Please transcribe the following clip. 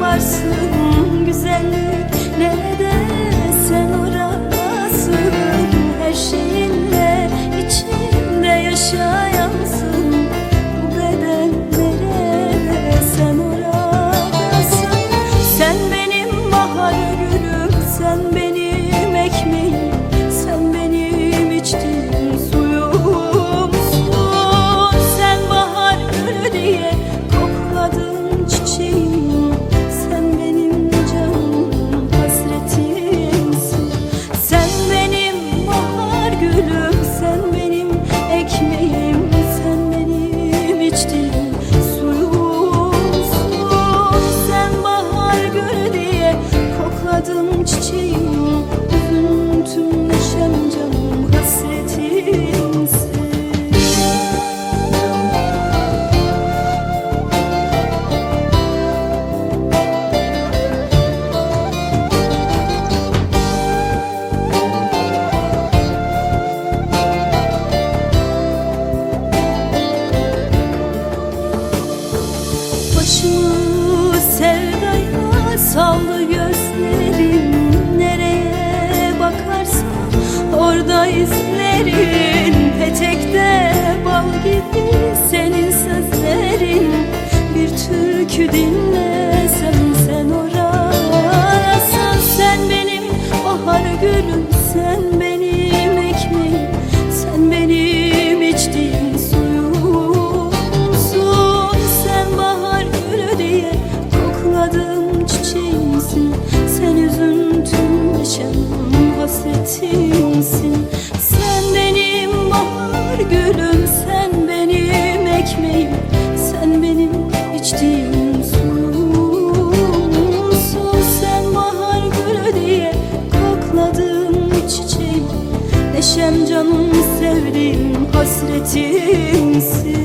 varsın güzellik. Nerede sen oradasın her şeyinle içimde yaşayansın. Bu beden nerede? Sen oradasın sen benim bahar gülüm sen benim sevdaya saldı gözlerim Nereye bakarsam orada izlerin. Petekte bal gibi senin sözlerin. Bir türkü dinlesem sen orasın Sen benim bahar gülüm sen hasretimsin Sen benim bahar gülüm sen benim ekmeğim Sen benim içtiğim suyumsun. Sen bahar gülü diye kokladım çiçeğim Neşem canım sevdiğim hasretimsin